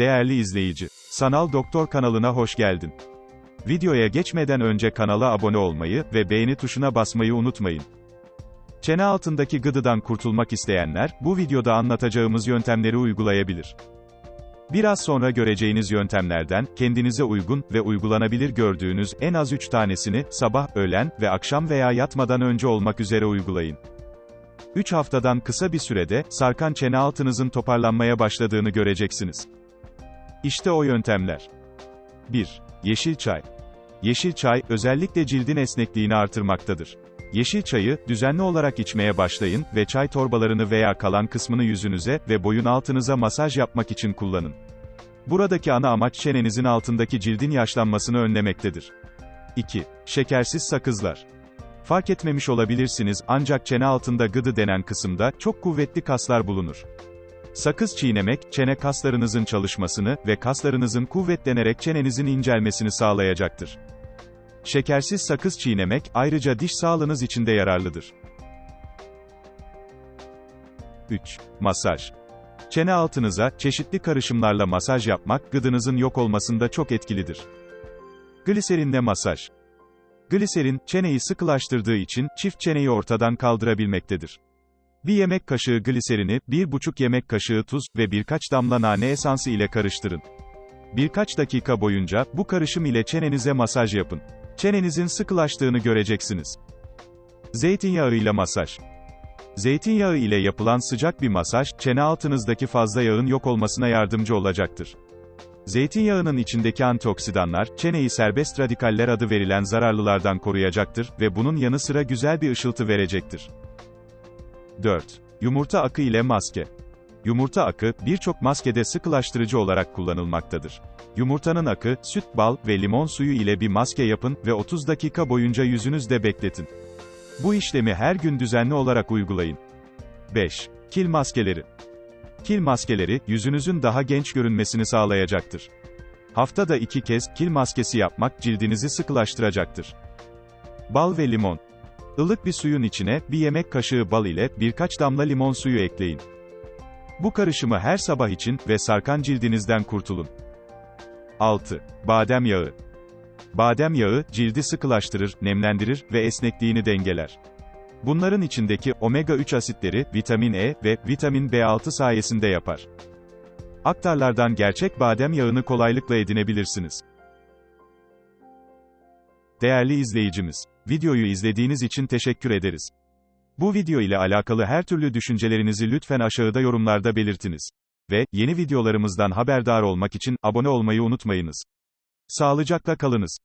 Değerli izleyici, Sanal Doktor kanalına hoş geldin. Videoya geçmeden önce kanala abone olmayı ve beğeni tuşuna basmayı unutmayın. Çene altındaki gıdıdan kurtulmak isteyenler, bu videoda anlatacağımız yöntemleri uygulayabilir. Biraz sonra göreceğiniz yöntemlerden, kendinize uygun ve uygulanabilir gördüğünüz en az 3 tanesini, sabah, öğlen ve akşam veya yatmadan önce olmak üzere uygulayın. 3 haftadan kısa bir sürede, sarkan çene altınızın toparlanmaya başladığını göreceksiniz. İşte o yöntemler. 1. Yeşil çay. Yeşil çay, özellikle cildin esnekliğini artırmaktadır. Yeşil çayı, düzenli olarak içmeye başlayın ve çay torbalarını veya kalan kısmını yüzünüze ve boyun altınıza masaj yapmak için kullanın. Buradaki ana amaç çenenizin altındaki cildin yaşlanmasını önlemektedir. 2. Şekersiz sakızlar. Fark etmemiş olabilirsiniz ancak çene altında gıdı denen kısımda çok kuvvetli kaslar bulunur. Sakız çiğnemek, çene kaslarınızın çalışmasını ve kaslarınızın kuvvetlenerek çenenizin incelmesini sağlayacaktır. Şekersiz sakız çiğnemek, ayrıca diş sağlığınız için de yararlıdır. 3. Masaj. Çene altınıza, çeşitli karışımlarla masaj yapmak, gıdınızın yok olmasında çok etkilidir. Gliserinle masaj. Gliserin, çeneyi sıkılaştırdığı için, çift çeneyi ortadan kaldırabilmektedir. Bir yemek kaşığı gliserini, 1,5 yemek kaşığı tuz ve birkaç damla nane esansı ile karıştırın. Birkaç dakika boyunca, bu karışım ile çenenize masaj yapın. Çenenizin sıkılaştığını göreceksiniz. Zeytinyağı ile masaj. Zeytinyağı ile yapılan sıcak bir masaj, çene altınızdaki fazla yağın yok olmasına yardımcı olacaktır. Zeytinyağının içindeki antioksidanlar, çeneyi serbest radikaller adı verilen zararlılardan koruyacaktır ve bunun yanı sıra güzel bir ışıltı verecektir. 4. Yumurta akı ile maske. Yumurta akı, birçok maskede sıkılaştırıcı olarak kullanılmaktadır. Yumurtanın akı, süt, bal ve limon suyu ile bir maske yapın ve 30 dakika boyunca yüzünüzde bekletin. Bu işlemi her gün düzenli olarak uygulayın. 5. Kil maskeleri. Kil maskeleri, yüzünüzün daha genç görünmesini sağlayacaktır. Haftada iki kez, kil maskesi yapmak, cildinizi sıkılaştıracaktır. Bal ve limon. Ilık bir suyun içine, bir yemek kaşığı bal ile, birkaç damla limon suyu ekleyin. Bu karışımı her sabah için ve sarkan cildinizden kurtulun. 6. Badem yağı. Badem yağı, cildi sıkılaştırır, nemlendirir ve esnekliğini dengeler. Bunların içindeki omega-3 asitleri, vitamin E ve vitamin B6 sayesinde yapar. Aktarlardan gerçek badem yağını kolaylıkla edinebilirsiniz. Değerli izleyicimiz, videoyu izlediğiniz için teşekkür ederiz. Bu video ile alakalı her türlü düşüncelerinizi lütfen aşağıda yorumlarda belirtiniz. Ve, yeni videolarımızdan haberdar olmak için, abone olmayı unutmayınız. Sağlıcakla kalınız.